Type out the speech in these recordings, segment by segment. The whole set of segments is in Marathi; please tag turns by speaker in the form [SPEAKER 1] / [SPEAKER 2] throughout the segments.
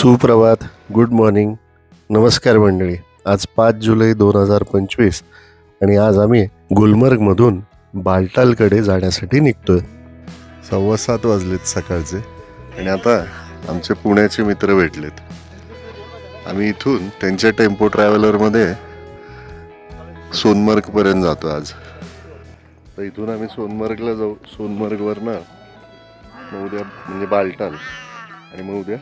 [SPEAKER 1] सुप्रभात. गुड मॉर्निंग नमस्कार मंडळी. आज पाच जुलै दोन हजार पंचवीस आणि आज आम्ही गुलमर्गमधून बालटालकडे जाण्यासाठी निघतोय. सव्वा सात वाजलेत सकाळचे आणि आता आमचे पुण्याचे मित्र भेटलेत. आम्ही इथून त्यांच्या टेम्पो ट्रॅव्हलरमध्ये सोनमर्गपर्यंत जातो आज. तर इथून आम्ही सोनमर्गला जाऊ सोनमर्गवरनं मग उद्या म्हणजे बालटाल आणि मग उद्या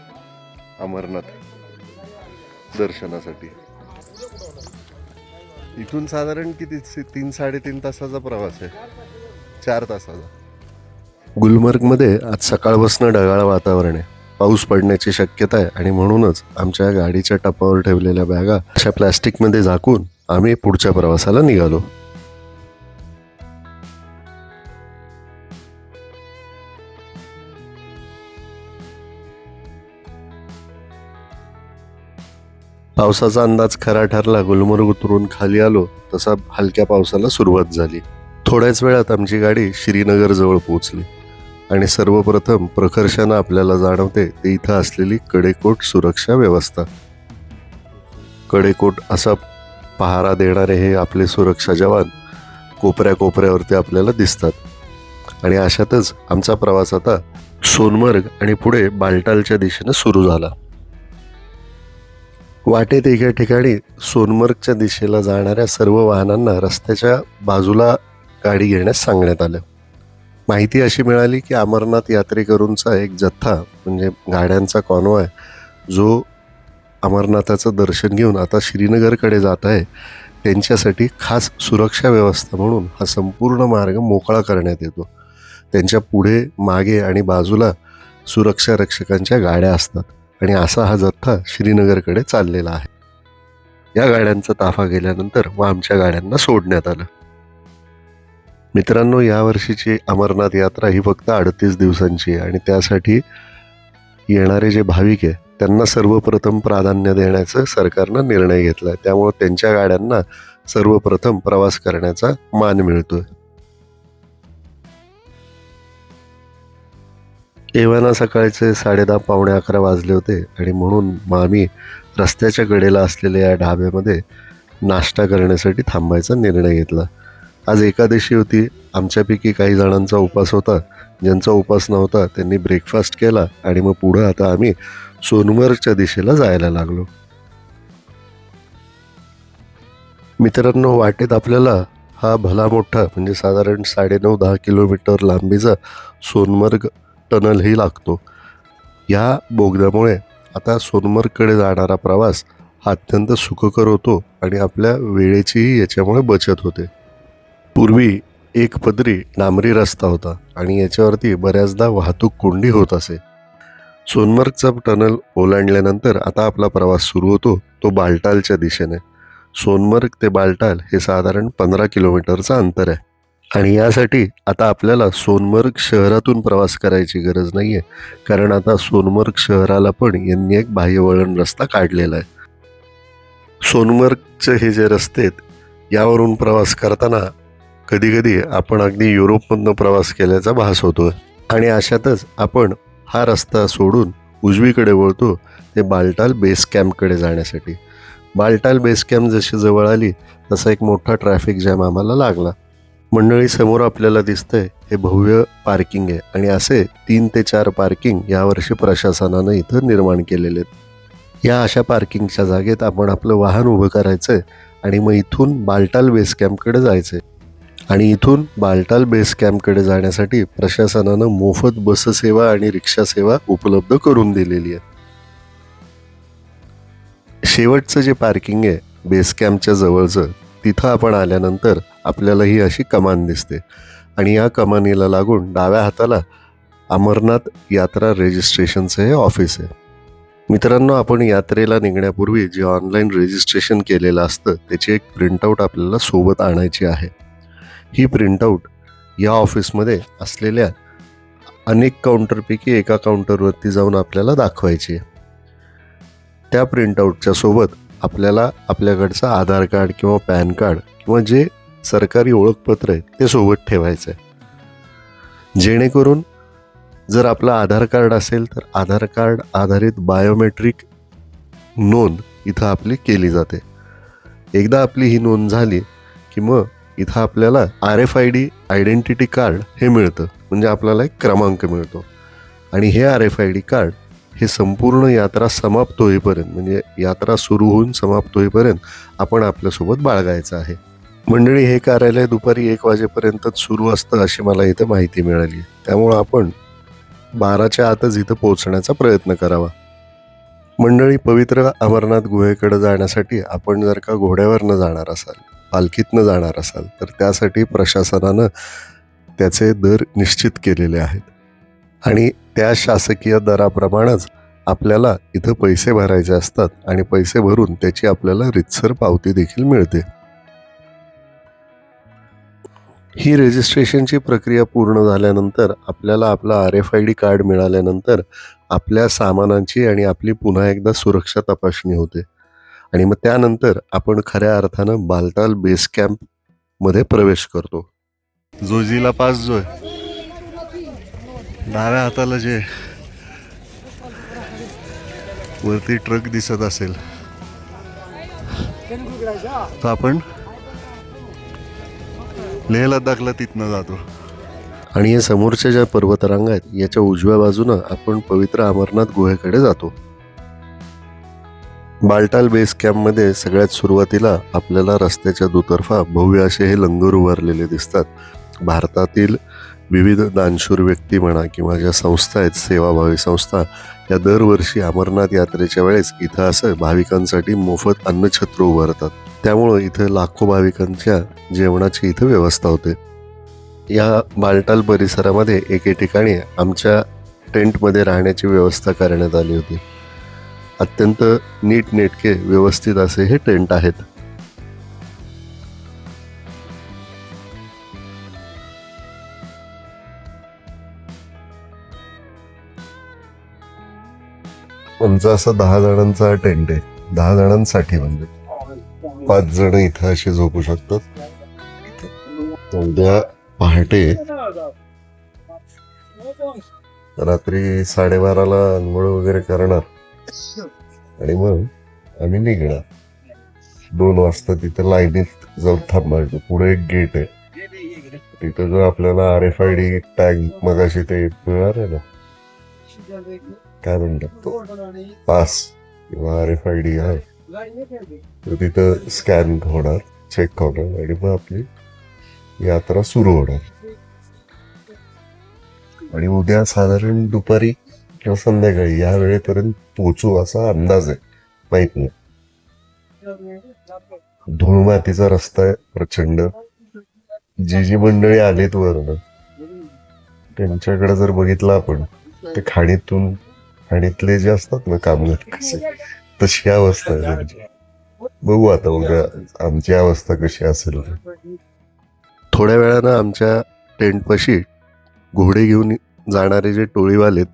[SPEAKER 1] अमरनाथ दर्शनासाठी. इथून साधारण किती? तीन साडेतीन तासाचा प्रवास आहे. चार तासाचा. गुलमर्गमध्ये आज सकाळपासून ढगाळ वातावरण आहे. पाऊस पडण्याची शक्यता आहे आणि म्हणूनच आमच्या गाडीच्या टपावर ठेवलेल्या बॅगा अशा प्लॅस्टिकमध्ये झाकून आम्ही पुढच्या प्रवासाला निघालो. पावसाचा अंदाज खरा ठरला गुलमर्ग उतरून खाली आलो तसा हलक्या पावसाला सुरुवात झाली. थोड्याच वेळात आमची गाडी श्रीनगर जवळ पोहोचली आणि सर्वप्रथम प्रकर्षानं आपल्याला जाणवते ते इथं असलेली कडेकोट सुरक्षा व्यवस्था. कडेकोट असा पहारा देणारे हे आपले सुरक्षा जवान कोपऱ्या कोपऱ्यावरती आपल्याला दिसतात. आणि अशातच आमचा प्रवास आता सोनमर्ग आणि पुढे बालटालच्या दिशेनं सुरू झाला. वाटेत एका ठिकाणी सोनमर्गच्या दिशेला जाणाऱ्या सर्व वाहनांना रस्त्याच्या बाजूला गाडी घेण्यास सांगण्यात आलं. माहिती अशी मिळाली की अमरनाथ यात्रेकरूंचा एक जथ्था म्हणजे गाड्यांचा कॉन्वॉय जो अमरनाथाचं दर्शन घेऊन आता श्रीनगरकडे जात आहे त्यांच्यासाठी खास सुरक्षा व्यवस्था म्हणून हा संपूर्ण मार्ग मोकळा करण्यात येतो. त्यांच्या पुढे मागे आणि बाजूला सुरक्षा रक्षकांच्या गाड्या असतात. आणि असा हा जथ्था श्रीनगरकडे चाललेला आहे. या गाड्यांचा ताफा गेल्यानंतर मग आमच्या गाड्यांना सोडण्यात आलं. मित्रांनो यावर्षीची अमरनाथ यात्रा ही फक्त अडतीस दिवसांची आहे आणि त्यासाठी येणारे जे भाविक आहे त्यांना सर्वप्रथम प्राधान्य देण्याचं सरकारनं निर्णय घेतला आहे त्यामुळे त्यांच्या गाड्यांना सर्वप्रथम प्रवास करण्याचा मान मिळतो आहे एव्हाना सकाळचे साडेदहा पावणे अकरा वाजले होते आणि म्हणून मग आम्ही रस्त्याच्या कडेला असलेल्या या ढाब्यामध्ये नाश्ता करण्यासाठी थांबायचा निर्णय घेतला. आज एकादशी होती. आमच्यापैकी काही जणांचा उपास होता. ज्यांचा उपास नव्हता त्यांनी ब्रेकफास्ट केला आणि मग पुढं आता आम्ही सोनमर्गच्या दिशेला जायला लागलो. मित्रांनो वाटेत आपल्याला हा भला मोठा म्हणजे साधारण साडेनऊ दहा किलोमीटर लांबीचा सोनमर्ग टनलही लागतो. या बोगद्यामुळे आता सोनमर्गकडे जाणारा प्रवास हा अत्यंत सुखकर होतो आणि आपल्या वेळेचीही याच्यामुळे बचत होते. पूर्वी एक पदरी डांबरी रस्ता होता आणि याच्यावरती बऱ्याचदा वाहतूक कोंडी होत असे. सोनमर्गचा टनल ओलांडल्यानंतर आता आपला प्रवास सुरू होतो तो बालटालच्या दिशेने. सोनमर्ग ते बालटाल हे साधारण पंधरा किलोमीटरचं अंतर आहे. आणि यासाठी आता आपल्याला सोनमर्ग शहरातून प्रवास करायची गरज नाही आहे कारण आता सोनमर्ग शहराला पण यांनी एक बाह्यवळण रस्ता काढलेला आहे. सोनमर्गचे हे जे रस्ते आहेत यावरून प्रवास करताना कधीकधी आपण अगदी युरोपमधनं प्रवास केल्याचा भास होतो आणि अशातच आपण हा रस्ता सोडून उजवीकडे वळतो ते बालटाल बेस कॅम्पकडे जाण्यासाठी. बालटाल बेस कॅम्प जशी जवळ आली तसा एक मोठा ट्रॅफिक जॅम आम्हाला लागला. मंडळी समोर आपल्याला दिसतंय हे भव्य पार्किंग आहे. आणि असे तीन ते चार पार्किंग यावर्षी प्रशासनानं इथं निर्माण केलेले आहेत. या अशा पार्किंगच्या जागेत आपण आपलं वाहन उभं करायचंय आणि मग इथून बालटाल बेस कॅम्पकडे जायचे आणि इथून बालटाल बेस कॅम्पकडे जाण्यासाठी प्रशासनानं मोफत बससेवा आणि रिक्षा सेवा उपलब्ध करून दिलेली आहे शेवटचं जे पार्किंग आहे बेस कॅम्पच्या जवळचं तिथं आपण आल्यानंतर आपल्याला ही अशी कमान दिसते. आणि या कमानीला लागून डाव्या हाताला अमरनाथ यात्रा रजिस्ट्रेशनचं हे ऑफिस आहे. मित्रांनो आपण यात्रेला निघण्यापूर्वी जे ऑनलाईन रजिस्ट्रेशन केलेलं असतं त्याची एक प्रिंटआउट आपल्याला सोबत आणायची आहे. ही प्रिंटआउट या ऑफिसमध्ये असलेल्या अनेक काउंटरपैकी एका काउंटरवरती जाऊन आपल्याला दाखवायची आहे. त्या प्रिंटआउटच्या सोबत आपल्याला आपल्याकडचं आधार कार्ड किंवा पॅन कार्ड किंवा जे सरकारी ओळखपत्र आहे ते सोबत ठेवायचं आहे जेणेकरून जर आपलं आधार कार्ड असेल तर आधार कार्ड आधारित बायोमेट्रिक नोंद इथं आपली केली जाते. एकदा आपली ही नोंद झाली की मग इथं आपल्याला R F I D identity card हे मिळतं म्हणजे आपल्याला एक क्रमांक मिळतो. आणि हे R F I D card हे संपूर्ण यात्रा समाप्त होईपर्यंत म्हणजे यात्रा सुरू होऊन समाप्त होईपर्यंत आपण आपल्यासोबत बाळगायचं आहे. मंडळी हे कार्यालय दुपारी एक वाजेपर्यंतच सुरू असतं अशी मला इथं माहिती मिळाली. त्यामुळं आपण बाराच्या आतच इथं पोहोचण्याचा प्रयत्न करावा. मंडळी पवित्र अमरनाथ गुहेकडे जाण्यासाठी आपण जर का घोड्यावरनं जाणार असाल पालखीतनं जाणार असाल तर त्यासाठी प्रशासनानं त्याचे दर निश्चित केलेले आहेत. आणि त्या शासकीय दराप्रमाणेच आपल्याला इथं पैसे भरायचे असतात आणि पैसे भरून त्याची आपल्याला रितसर पावती देखील मिळते. ही रजिस्ट्रेशनची प्रक्रिया पूर्ण झाल्यानंतर आपल्याला आपलं R F I D card मिळाल्यानंतर आपल्या सामानांची आणि आपली पुन्हा एकदा सुरक्षा तपासणी होते. आणि मग त्यानंतर आपण खऱ्या अर्थानं बालताल बेस कॅम्पमध्ये प्रवेश करतो. जोजीला पास जो आहे डाव्या हाताला जे वरती ट्रक दिसत असेल तर आपण लेह लडाखला तिथनं जातो. आणि या समोरच्या ज्या पर्वतरांगा आहेत याच्या उजव्या बाजूनं आपण पवित्र अमरनाथ गुहेकडे जातो. बालटाल बेस कॅम्पमध्ये सगळ्यात सुरुवातीला आपल्याला रस्त्याच्या दुतर्फा भव्य असे हे लंगर उभारलेले दिसतात. भारतातील विविध दानशूर व्यक्ती म्हणा किंवा ज्या संस्था आहेत सेवाभावी संस्था या दरवर्षी अमरनाथ यात्रेच्या वेळेस इथं असं भाविकांसाठी मोफत अन्नछत्र उभारतात. त्यामुळं इथं लाखो भाविकांच्या जेवणाची इथं व्यवस्था होते. या बालटाल परिसरामध्ये एके ठिकाणी आमच्या टेंटमध्ये राहण्याची व्यवस्था करण्यात आली होती. अत्यंत नीटनेटके व्यवस्थित असे हे टेंट आहेत. आमचा असा दहा जणांचा टेंट आहे. दहा जणांसाठी म्हणजे. पाच जण इथं असे झोपू शकतात. उद्या पहाटे रात्री साडेबाराला आंघोळ वगैरे करणार. आणि मग आम्ही निघणार. दोन वाजता तिथं लाईनीत जाऊन थांबायचं पुढे एक गेट आहे. तिथं जो आपल्याला R F I D tag मगाशी ते मिळणार आहे ना? काय म्हणतात तो? पास किंवा आर एफ आय डी आहे. तर तिथं स्कॅन होणार चेक होणार आणि मग आपली यात्रा सुरू होणार. आणि उद्या साधारण दुपारी किंवा संध्याकाळी या वेळेपर्यंत पोचू असा अंदाज आहे. माहीत नाही. धूळ मातीचा रस्ता आहे प्रचंड. जी जी मंडळी आलेत वर त्यांच्याकडे जर बघितलं आपण ते खाणीतून खाणीतले जे असतात ना कामगार कसे तशी अवस्था आहे त्यांची बघू आता उद्या आमची अवस्था कशी असेल थोड्या वेळानं आमच्या टेंटपाशी घोडे घेऊन जाणारे जे टोळीवालेत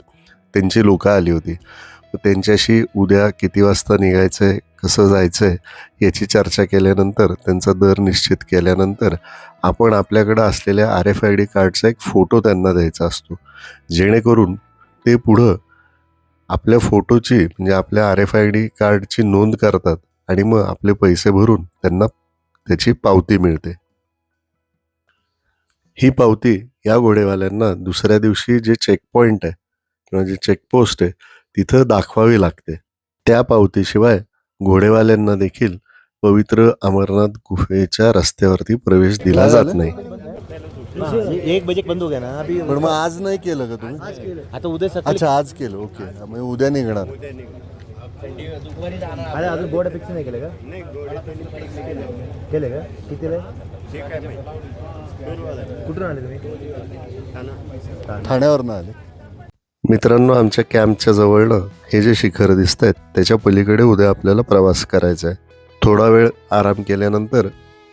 [SPEAKER 1] त्यांची लोकं आली होती. तर त्यांच्याशी उद्या किती वाजता निघायचं आहे कसं जायचं आहे याची चर्चा केल्यानंतर त्यांचा दर निश्चित केल्यानंतर आपण आपल्याकडं असलेल्या आर एफ आय डी कार्डचा एक फोटो त्यांना द्यायचा असतो. जेणेकरून ते पुढं आपल्या फोटोची म्हणजे आपल्या आर एफ आय डी कार्डची नोंद करतात आणि मग आपले पैसे भरून त्यांना त्याची पावती मिळते. ही पावती या घोडेवाल्यांना दुसऱ्या दिवशी जे चेक पॉइंट आहे किंवा जे चेकपोस्ट आहे तिथं दाखवावी लागते. त्या पावतीशिवाय घोडेवाल्यांना देखील पवित्र अमरनाथ गुफेच्या रस्त्यावरती प्रवेश दिला जात नाही.
[SPEAKER 2] एक बजे बंद हो गया ना अभी
[SPEAKER 1] पण मग आज नाही केलं का तुम्ही?
[SPEAKER 2] आता उद्या सकाळी
[SPEAKER 1] अच्छा आज केलं. ओके. मग उद्या निघणार.
[SPEAKER 2] अरे अजून बोर्ड फिक्स नाही केलं का? केलं का? कितीला? कुठून आले तुम्ही?
[SPEAKER 1] ठाण्यावरनं आले. मित्रांनो आमच्या कॅम्पच्या जवळनं हे जे शिखर दिसत आहेत त्याच्या पलीकडे उद्या आपल्याला प्रवास करायचा आहे. थोडा वेळ आराम केल्यानंतर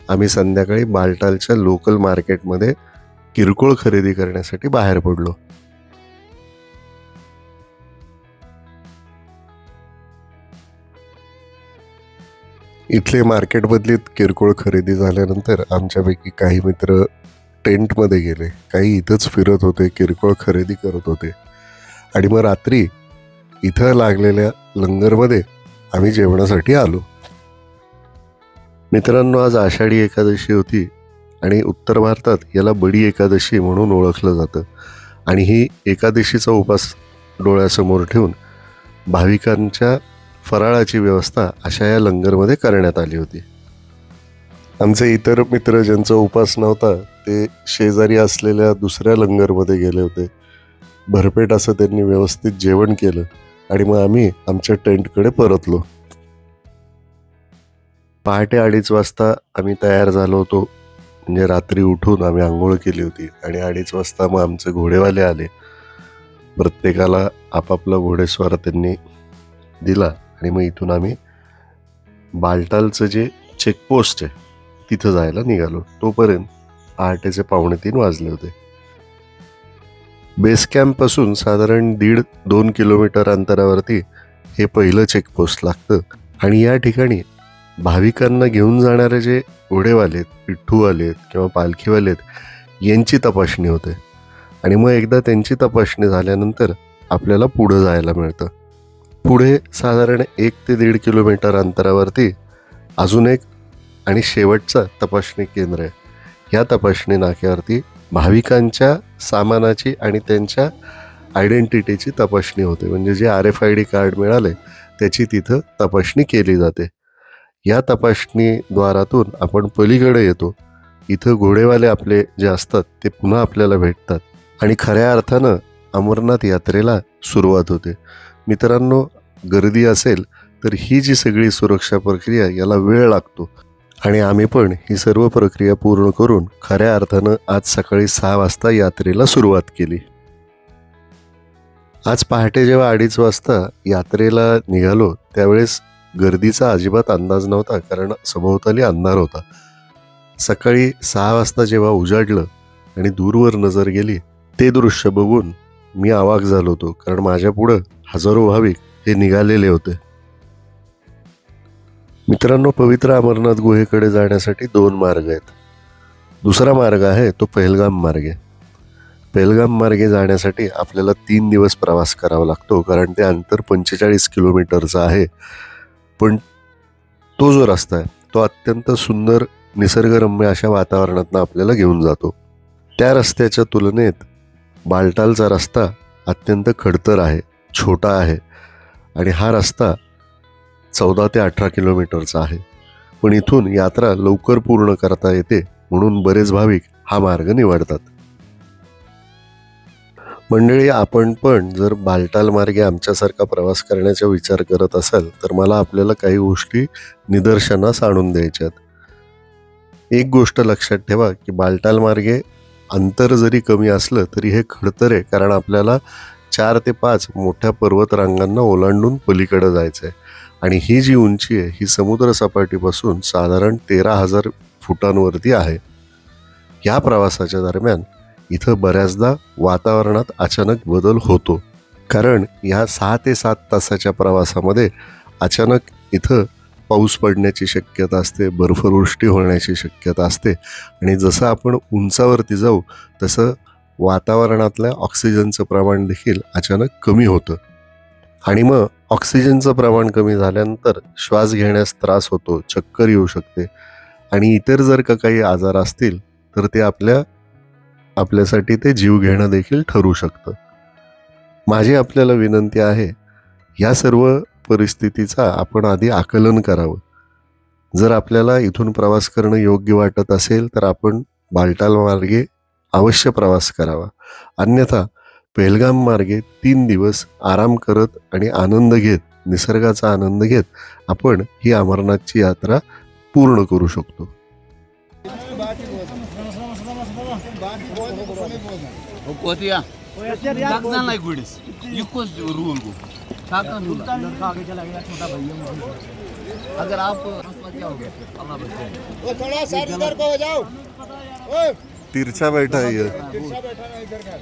[SPEAKER 1] आम्ही संध्याकाळी बालटालच्या लोकल मार्केटमध्ये किरकोळ खरेदी करण्यासाठी बाहेर पडलो. इथले मार्केटमधलीत किरकोळ खरेदी झाल्यानंतर आमच्यापैकी काही मित्र टेंटमध्ये गेले. काही इथंच फिरत होते किरकोळ खरेदी करत होते. आणि मग रात्री इथं लागलेल्या लंगरमध्ये आम्ही जेवणासाठी आलो. मित्रांनो आज आषाढी एकादशी होती. आणि उत्तर भारतात याला बडी एकादशी म्हणून ओळखलं जातं. आणि ही एकादशीचा उपास डोळ्यासमोर ठेवून भाविकांच्या फराळाची व्यवस्था अशा या लंगरमध्ये करण्यात आली होती. आमचे इतर मित्र ज्यांचा उपास नव्हता ते शेजारी असलेल्या दुसऱ्या लंगरमध्ये गेले होते. भरपेट असं त्यांनी व्यवस्थित जेवण केलं आणि मग आम्ही आमच्या टेंटकडे परतलो. पहाटे अडीच वाजता आम्ही तयार झालो होतो. म्हणजे रात्री उठून आम्ही आंघोळ केली होती आणि अडीच वाजता मग आमचे घोडेवाले आले. प्रत्येकाला आपापला घोडेस्वार त्यांनी दिला आणि मग इथून आम्ही बालटालचं जे चेकपोस्ट आहे तिथं जायला निघालो. तोपर्यंत पहाटेचे पावणे तीन वाजले होते. बेस कॅम्पपासून साधारण दीड दोन किलोमीटर अंतरावरती हे पहिलं चेकपोस्ट लागतं. आणि या ठिकाणी भाविकांना घेऊन जाणारे जे घोडेवाले आहेत पिठ्ठूवाले आहेत किंवा पालखीवाले आहेत यांची तपासणी होते. आणि मग एकदा त्यांची तपासणी झाल्यानंतर आपल्याला पुढं जायला मिळतं. पुढे साधारण एक ते दीड किलोमीटर अंतरावरती अजून एक आणि शेवटचा तपासणी केंद्र आहे. या तपासणी नाक्यावरती भाविकांच्या सामानाची आणि त्यांच्या आयडेंटिटीची तपासणी होते. म्हणजे जे R F I D card मिळाले त्याची तिथं तपासणी केली जाते. या तपासणीद्वारातून आपण पलीकडे येतो. इथं घोडेवाले आपले जे असतात ते पुन्हा आपल्याला भेटतात. आणि खऱ्या अर्थानं अमरनाथ यात्रेला सुरुवात होते. मित्रांनो गर्दी असेल तर ही जी सगळी सुरक्षा प्रक्रिया याला वेळ लागतो. आणि आम्ही पण ही सर्व प्रक्रिया पूर्ण करून खऱ्या अर्थानं आज सकाळी सहा वाजता यात्रेला सुरुवात केली. आज पहाटे जेव्हा अडीच वाजता यात्रेला निघालो त्यावेळेस गर्दीचा अजिबात अंदाज नव्हता कारण सभोवताली अंधार होता. सकाळी सहा वाजता जेव्हा उजाडलं आणि दूरवर नजर गेली ते दृश्य बघून मी आवाक झालो होतो कारण माझ्या पुढं हजारो भाविक हे निघालेले होते. मित्रांनो पवित्र अमरनाथ गुहेकडे जाण्यासाठी दोन मार्ग आहेत. दुसरा मार्ग आहे तो पहलगाम मार्गे पहलगाम मार्गे जाण्यासाठी आपल्याला तीन दिवस प्रवास करावा लागतो कारण ते अंतर पंचेचाळीस किलोमीटरचं आहे. पण तो जो रस्ता आहे तो अत्यंत सुंदर निसर्गरम्य अशा वातावरणातनं आपल्याला घेऊन जातो. त्या रस्त्याच्या तुलनेत बालटालचा रस्ता अत्यंत खडतर आहे छोटा आहे आणि हा रस्ता चौदा ते अठरा किलोमीटरचा आहे. पण इथून यात्रा लवकर पूर्ण करता येते म्हणून बरेच भाविक हा मार्ग निवडतात. मंडळी आपण पण जर बालटाल मार्गे आमच्यासारखा प्रवास करण्याचा विचार करत असाल तर मला आपल्याला काही गोष्टी निदर्शनास आणून द्यायच्यात. एक गोष्ट लक्षात ठेवा की बालटाल मार्गे अंतर जरी कमी असलं तरी हे खडतर आहे कारण आपल्याला चार ते पाच मोठ्या पर्वतरांगांना ओलांडून पलीकडे जायचं आहे आणि ही जी उंची आहे ही समुद्रसपाटीपासून साधारण तेरा हजार फुटांवरती आहे. या प्रवासाच्या दरम्यान इथं बऱ्याचदा वातावरणात अचानक बदल होतो. कारण ह्या सहा ते सात तासाच्या प्रवासामध्ये अचानक इथं पाऊस पडण्याची शक्यता असते बर्फवृष्टी होण्याची शक्यता असते आणि जसं आपण उंचावरती जाऊ तसं वातावरणातल्या ऑक्सिजनचं प्रमाण देखील अचानक कमी होतं. आणि मग ऑक्सिजनचं प्रमाण कमी झाल्यानंतर श्वास घेण्यास त्रास होतो चक्कर येऊ शकते. आणि इतर जर का काही आजार असतील तर ते आपल्या आपल्यासाठी ते जीव घेणं देखील ठरू शकतं. माझी आपल्याला विनंती आहे या सर्व परिस्थितीचा आपण आधी आकलन करावं. जर आपल्याला इथून प्रवास करणं योग्य वाटत असेल तर आपण बालटाल मार्गे अवश्य प्रवास करावा. अन्यथा पेहलगाम मार्गे तीन दिवस आराम करत आणि आनंद घेत निसर्गाचा आनंद घेत आपण ही अमरनाथची यात्रा पूर्ण करू शकतो.
[SPEAKER 3] O Cotia, Taksan like Buddhist. You could rule go. Taksan rule. अगर आप मसला क्या हो गया? अल्लाह बचाए
[SPEAKER 4] वो थोड़ा सर इधर को हो जाओ। ओए
[SPEAKER 1] तिरछा बैठा है ये।
[SPEAKER 4] तिरछा बैठा ना इधर का।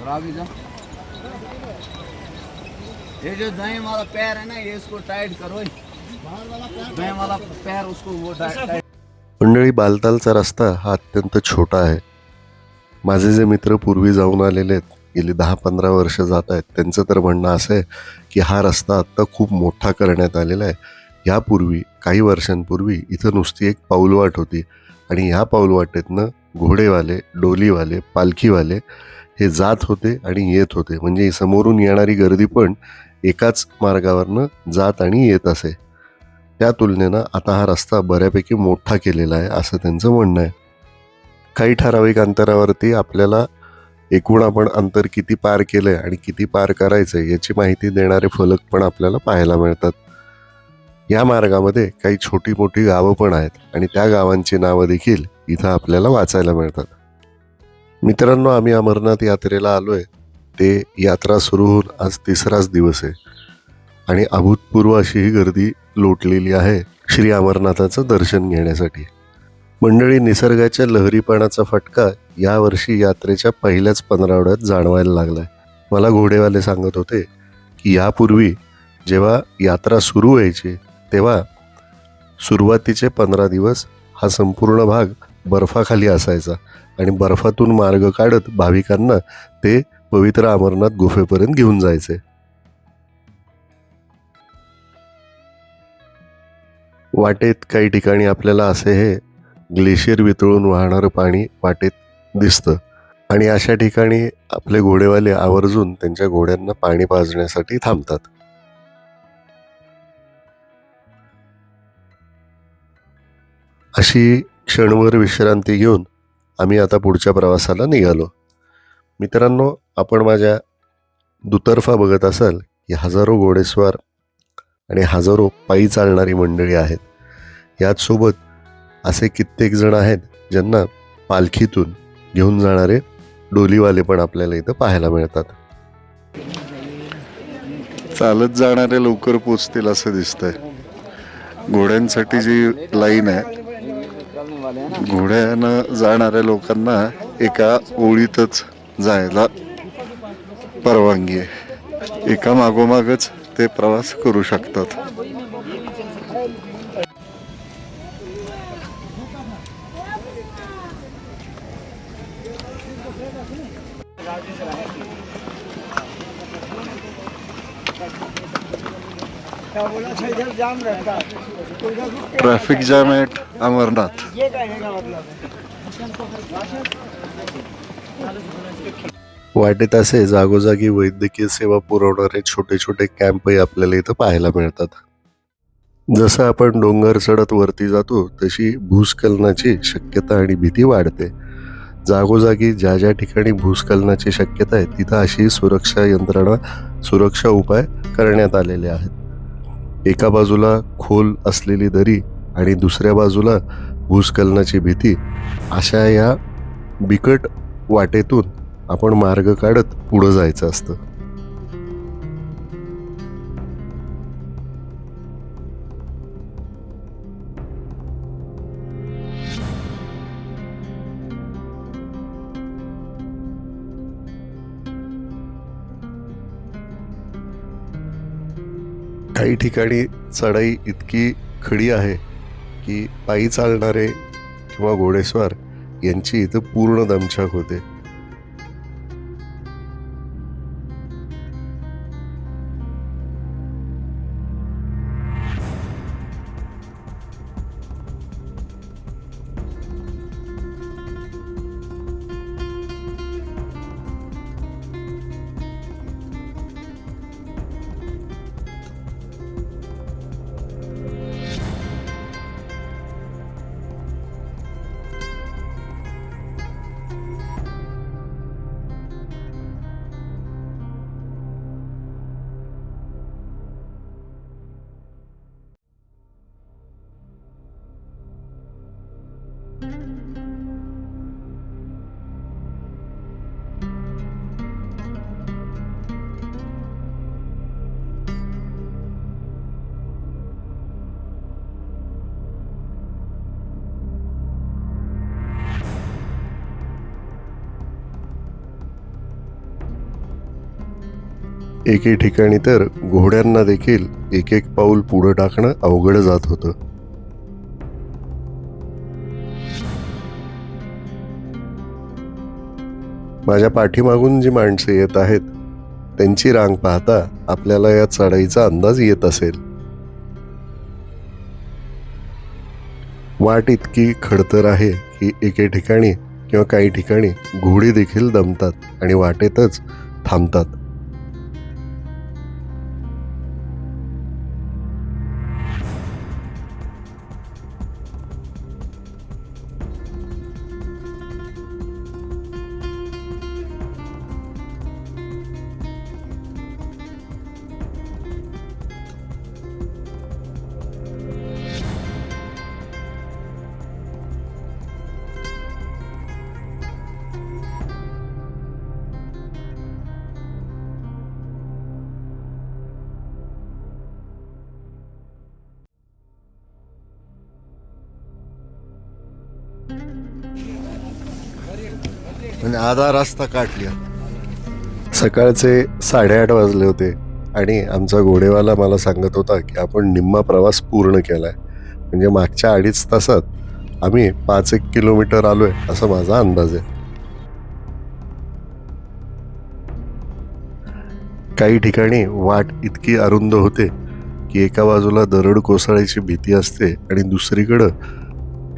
[SPEAKER 3] बराबर जा। ये जो दाएं वाला पैर है ना ये इसको टाइट करो। दाएं वाला पैर उसको वो टाइट
[SPEAKER 1] मंडळी बालतालचा रस्ता हा अत्यंत छोटा आहे. माझे जे मित्र पूर्वी जाऊन आलेले आहेत गेली दहा पंधरा वर्ष जात आहेत त्यांचं तर म्हणणं असं आहे की हा रस्ता आत्ता खूप मोठा करण्यात आलेला आहे. यापूर्वी काही वर्षांपूर्वी इथं नुसती एक पाऊलवाट होती आणि ह्या पाऊलवाटेतनं घोडेवाले डोलीवाले पालखीवाले हे जात होते आणि येत होते. म्हणजे समोरून येणारी गर्दी पण एकाच मार्गावरनं जात आणि येत असे. त्या तुलनेनं आता हा रस्ता बऱ्यापैकी मोठा केलेला आहे असं त्यांचं म्हणणं आहे. काही ठराविक अंतरावरती आपल्याला एकूण आपण अंतर किती पार केलं आहे आणि किती पार करायचं आहे याची माहिती देणारे फलक पण आपल्याला पाहायला मिळतात. या मार्गामध्ये काही छोटी मोठी गावं पण आहेत आणि त्या गावांची नावं देखील इथं आपल्याला वाचायला मिळतात. मित्रांनो आम्ही अमरनाथ यात्रेला आलो आहे ते यात्रा सुरू होऊन आज तिसराच दिवस आहे. आणि अभूतपूर्व अशी ही गर्दी लोटलेली आहे श्री अमरनाथाचं दर्शन घेण्यासाठी. मंडळी निसर्गाच्या लहरीपणाचा फटका यावर्षी यात्रेच्या पहिल्याच पंधरावड्यात जाणवायला लागलाय. मला घोडेवाले सांगत होते की यापूर्वी जेव्हा यात्रा सुरू व्हायची तेव्हा सुरुवातीचे पंधरा दिवस हा संपूर्ण भाग बर्फाखाली असायचा आणि बर्फातून मार्ग काढत भाविकांना ते पवित्र अमरनाथ गुफेपर्यंत घेऊन जायचे. वाटेत काही ठिकाणी आपल्याला असे हे ग्लेशियर वितळून वाहणारं पाणी वाटेत दिसतं. आणि अशा ठिकाणी आपले घोडेवाले आवर्जून त्यांच्या घोड्यांना पाणी पाजण्यासाठी थांबतात. अशी क्षणभर विश्रांती घेऊन आम्ही आता पुढच्या प्रवासाला निघालो. मित्रांनो आपण माझ्या दुतर्फा बघत असाल की हजारो घोडेस्वार आणि हजारो पायी चालणारी मंडळी आहेत. याचसोबत असे कित्येक जण आहेत ज्यांना पालखीतून घेऊन जाणारे डोलीवाले पण आपल्याला इथं पाहायला मिळतात. चालत जाणारे लवकर पोचतील असं दिसतंय. घोड्यांसाठी जी लाईन आहे घोड्यानं जाणाऱ्या लोकांना एका ओळीतच जायला परवानगी आहे. एका मागोमागच ते प्रवास करू शकतात. Traffic jam at Amarnath. वाटेत असे जागोजागी वैद्यकीय सेवा पुरवणारे छोटे छोटे कॅम्पही आपल्याला इथं पाहायला मिळतात. जसं आपण डोंगर चढत वरती जातो तशी भूस्खलनाची शक्यता आणि भीती वाढते. जागोजागी ज्या ज्या ठिकाणी भूस्खलनाची शक्यता आहे तिथं अशी सुरक्षा यंत्रणा सुरक्षा उपाय करण्यात आलेले आहेत. एका बाजूला खोल असलेली दरी आणि दुसऱ्या बाजूला भूस्खलनाची भीती अशा या बिकट वाटेतून आपण मार्ग काढत पुढं जायचं असतं. काही ठिकाणी चढाई इतकी खडी आहे की पायी चालणारे किंवा घोडेस्वार यांची इथं पूर्ण दमछाक होते. एके ठिकाणी तर घोड्यांना देखील एक एक पाऊल पुढं टाकणं अवघड जात होतं. माझ्या पाठीमागून जी माणसं येत आहेत त्यांची रांग पाहता आपल्याला या चढाईचा अंदाज येत असेल. वाट इतकी खडतर आहे की एके ठिकाणी किंवा काही ठिकाणी घोडी देखील दमतात आणि वाटेतच थांबतात. म्हणजे आधा रस्ता काटली सकाळचे साडेआठ वाजले होते आणि आमचा घोडेवाला मला सांगत होता की आपण निम्मा प्रवास पूर्ण केलाय. म्हणजे मागच्या अडीच तासात आम्ही पाच एक किलोमीटर आलोय असा माझा अंदाज आहे. काही ठिकाणी वाट इतकी अरुंद होते की एका बाजूला दरड कोसळायची भीती असते आणि दुसरीकडं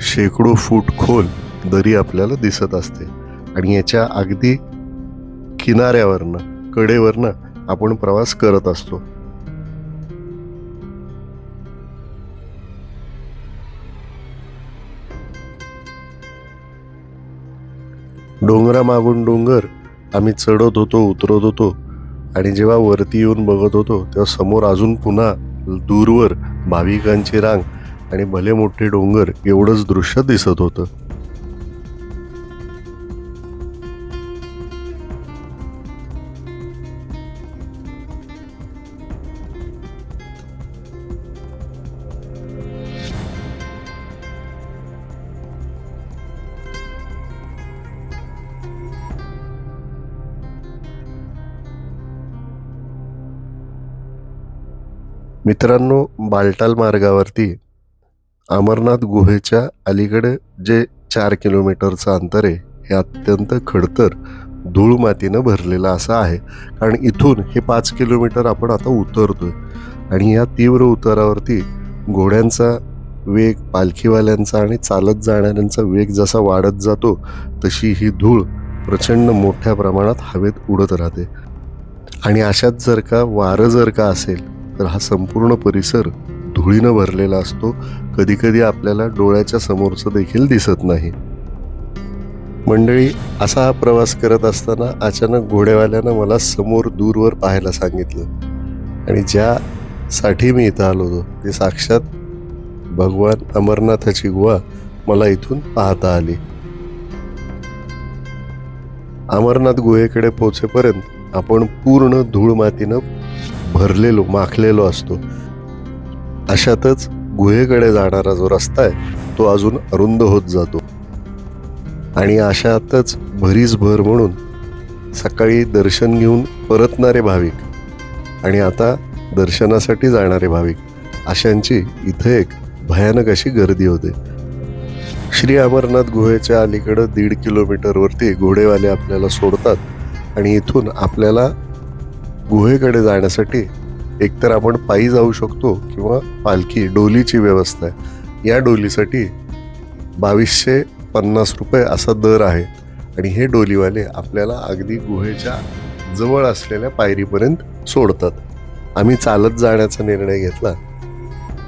[SPEAKER 1] शेकडो फूट खोल दरी आपल्याला दिसत असते. आणि याच्या अगदी किनाऱ्यावरनं कडेवरनं आपण प्रवास करत असतो. डोंगरामागून डोंगर आम्ही चढत होतो उतरत होतो आणि जेव्हा वरती येऊन बघत होतो तेव्हा समोर अजून पुन्हा दूरवर भाविकांची रांग आणि भले मोठे डोंगर एवढंच दृश्य दिसत होतं. मित्रांनो बालटाल मार्गावरती अमरनाथ गुहेच्या अलीकडे जे चार किलोमीटरचं अंतर आहे हे अत्यंत खडतर धूळ मातीनं भरलेलं असं आहे. कारण इथून हे पाच किलोमीटर आपण आता उतरतोय. आणि या तीव्र उतारावरती घोड्यांचा वेग पालखीवाल्यांचा आणि चालत जाणाऱ्यांचा वेग जसा वाढत जातो तशी ही धूळ प्रचंड मोठ्या प्रमाणात हवेत उडत राहते. आणि अशात जर का वारं जर का असेल तर हा संपूर्ण परिसर धुळीनं भरलेला असतो. कधीकधी आपल्याला डोळ्याच्या समोरचं देखील दिसत नाही. मंडळी असा हा प्रवास करत असताना अचानक घोड्यावाल्यानं मला समोर दूरवर पाहायला सांगितलं. आणि ज्यासाठी मी इथं आलो होतो ते साक्षात भगवान अमरनाथाची गुहा मला इथून पाहता आली. अमरनाथ गुहेकडे पोहोचेपर्यंत आपण पूर्ण धूळ मातीनं भरलेलो माखलेलो असतो. अशातच गुहेकडे जाणारा जो रस्ता आहे तो अजून अरुंद होत जातो. आणि अशातच भरीस भर म्हणून सकाळी दर्शन घेऊन परतणारे भाविक आणि आता दर्शनासाठी जाणारे भाविक अशांची इथं एक भयानक अशी गर्दी होते. श्री अमरनाथ गुहेच्या अलीकडं दीड किलोमीटरवरती घोडेवाले आपल्याला सोडतात आणि इथून आपल्याला गुहेकडे जाण्यासाठी एकतर आपण पायी जाऊ शकतो किंवा पालखी डोलीची व्यवस्था आहे. या डोलीसाठी बावीसशे पन्नास रुपये असा दर आहे आणि हे डोलीवाले आपल्याला अगदी गुहेच्या जवळ असलेल्या पायरीपर्यंत सोडतात. आम्ही चालत जाण्याचा निर्णय घेतला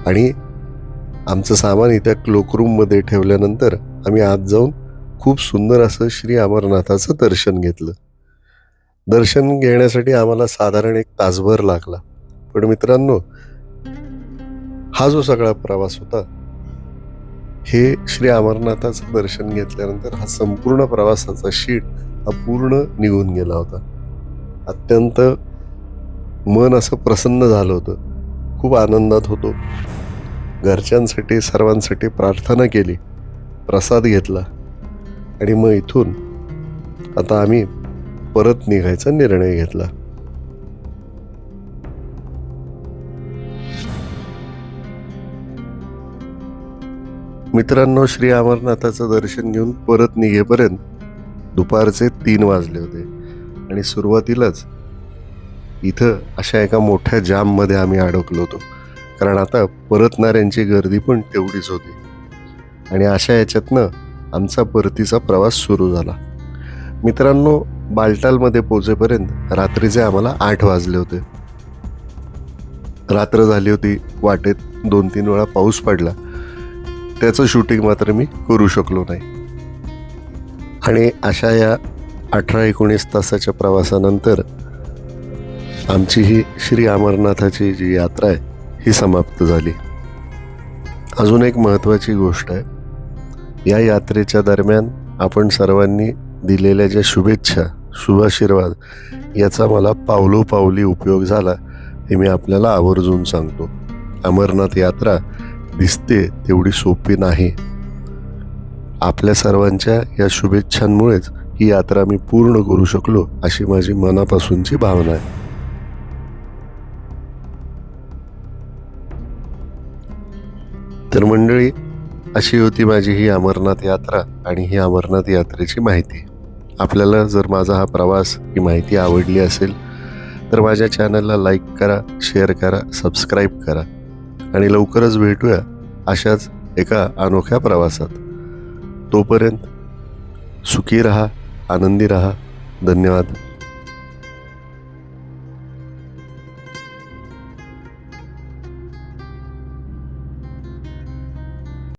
[SPEAKER 1] आणि आमचं सामान इथं क्लोकरूममध्ये ठेवल्यानंतर आम्ही आत जाऊन खूप सुंदर असं श्री अमरनाथाचं दर्शन घेतलं. दर्शन घेण्यासाठी आम्हाला साधारण एक तासभर लागला. पण मित्रांनो हा जो सगळा प्रवास होता हे श्री अमरनाथाचं दर्शन घेतल्यानंतर हा संपूर्ण प्रवासाचा शीट हा पूर्ण निघून गेला होता. अत्यंत मन असं प्रसन्न झालं होतं. खूप आनंदात होतो. घरच्यांसाठी सर्वांसाठी प्रार्थना केली प्रसाद घेतला आणि मग इथून आता आम्ही परत निघायचा निर्णय घेतला. मित्रांनो श्री अमरनाथाचं दर्शन घेऊन परत निघेपर्यंत दुपारचे तीन वाजले होते आणि सुरुवातीलाच इथं अशा एका मोठ्या जाममध्ये आम्ही अडकलो होतो. कारण आता परतणाऱ्यांची गर्दी पण तेवढीच होती. आणि अशा याच्यातनं आमचा परतीचा प्रवास सुरू झाला. मित्रांनो बालटालमध्ये पोचेपर्यंत रात्रीचे आम्हाला आठ वाजले होते. रात्र झाली होती वाटेत दोन तीन वेळा पाऊस पडला. त्याचं शूटिंग मात्र मी करू शकलो नाही. आणि अशा या अठरा एकोणीस तासाच्या प्रवासानंतर आमची ही श्री अमरनाथाची जी यात्रा आहे ही समाप्त झाली. अजून एक महत्त्वाची गोष्ट आहे. या यात्रेच्या दरम्यान आपण सर्वांनी दिलेल्या ज्या शुभेच्छा शुभाशीर्वाद याचा मला पावलोपावली उपयोग झाला हे मी आपल्याला आवर्जून सांगतो. अमरनाथ यात्रा दिसते तेवढी सोपी नाही. आपल्या सर्वांच्या या शुभेच्छांमुळेच ही यात्रा मी पूर्ण करू शकलो अशी माझी मनापासूनची भावना आहे. तर मंडळी अशी होती माझी ही अमरनाथ यात्रा आणि ही अमरनाथ यात्रेची माहिती. आपल्याला जर माझा हा प्रवास ही माहिती आवडली असेल तर माझ्या चॅनलला लाईक करा शेअर करा सबस्क्राईब करा आणि लवकरच भेटूया अशाच एका अनोख्या प्रवासात. तोपर्यंत सुखी रहा आनंदी रहा. धन्यवाद.